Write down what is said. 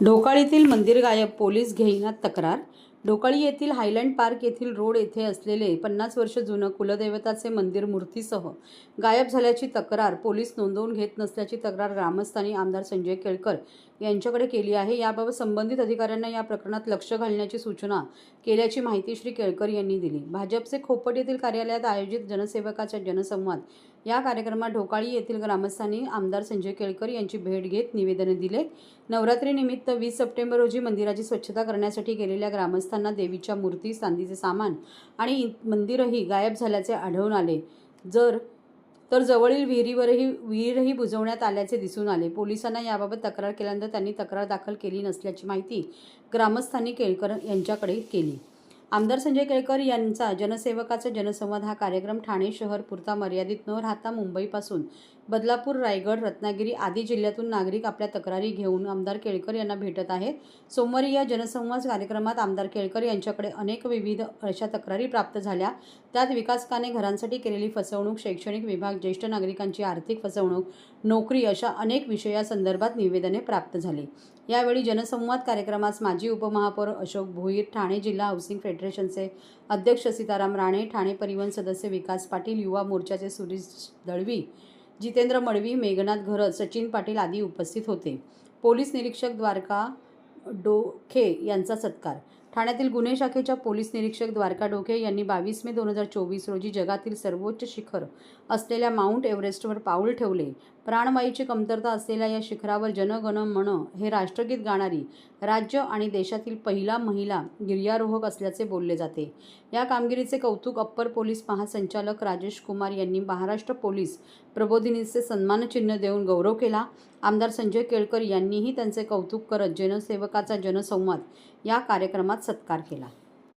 ढोकाळीतील मंदिर गायब पोलीस घेईनात तक्रार ढोकाळी येथील हायलँड पार्क येथील रोड येथे असलेले पन्नास वर्ष जुनं कुलदेवताचे मंदिर मूर्तीसह गायब झाल्याची तक्रार पोलीस नोंदवून घेत नसल्याची तक्रार ग्रामस्थांनी आमदार संजय केळकर यांच्याकडे केली आहे. याबाबत संबंधित अधिकाऱ्यांना या प्रकरणात लक्ष घालण्याची सूचना केल्याची माहिती श्री केळकर यांनी दिली. भाजपचे खोपट येथील कार्यालयात आयोजित जनसेवकाचा जनसंवाद. या कार्यक्रमात ढोकाळी येथील ग्रामस्थांनी आमदार संजय केळकर यांची भेट घेत निवेदने दिले. नवरात्रीनिमित्त वीस सप्टेंबर रोजी मंदिराची स्वच्छता करण्यासाठी गेलेल्या ग्रामस्थांना देवीच्या मूर्ती चांदीचे सामान आणि मंदिरही गायब झाल्याचे आढळून आले. जर तर जवळील विहिरीवरही विहीरही बुजवण्यात आल्याचे दिसून आले. पोलिसांना याबाबत तक्रार केल्यानंतर त्यांनी तक्रार दाखल केली नसल्याची माहिती ग्रामस्थांनी केळकर यांच्याकडे केली. आमदार संजय केळकर यांचा जनसेवकाचा जनसंवाद हा कार्यक्रम ठाणे शहर पुरता मर्यादित न राहता मुंबईपासून बदलापूर रायगड रत्नागिरी आदी जिल्ह्यातून नागरिक आपल्या तक्रारी घेऊन आमदार केळकर यांना भेटत आहेत. सोमवारी या जनसंवाद कार्यक्रमात आमदार केळकर यांच्याकडे अनेक विविध अशा तक्रारी प्राप्त झाल्या. त्यात विकासकाने घरांसाठी केलेली फसवणूक शैक्षणिक विभाग ज्येष्ठ नागरिकांची आर्थिक फसवणूक नोकरी अशा अनेक विषयासंदर्भात निवेदने प्राप्त झाली. यावेळी जनसंवाद कार्यक्रमास माजी उपमहापौर अशोक भोईर ठाणे जिल्हा हाऊसिंग फेडरेशनचे अध्यक्ष सीताराम राणे ठाणे परिवहन सदस्य विकास पाटील युवा मोर्चाचे सुरेश दळवी जितेंद्र मडवी मेघनाथ घरत सचिन पाटील आदी उपस्थित होते. पोलीस निरीक्षक द्वारका डोखे यांचा सत्कार. ठाण्यातील गुन्हे शाखेच्या पोलीस निरीक्षक द्वारका डोके यांनी बावीस मे दोन हजार चोवीस रोजी जगातील सर्वोच्च शिखर असलेल्या माउंट एव्हरेस्टवर पाऊल ठेवले. प्राणवायूची कमतरता असलेल्या या शिखरावर जनगण मन हे राष्ट्रगीत गाणारी राज्य आणि देशातील पहिला महिला गिर्यारोहक असल्याचे बोलले जाते. या कामगिरीचे कौतुक अप्पर पोलीस महासंचालक राजेश कुमार यांनी महाराष्ट्र पोलीस प्रबोधिनीचे सन्मानचिन्ह देऊन गौरव केला. आमदार संजय केळकर यांनीही त्यांचे कौतुक करत जनसेवकाचा जनसंवाद या कार्यक्रमात सत्कार केला.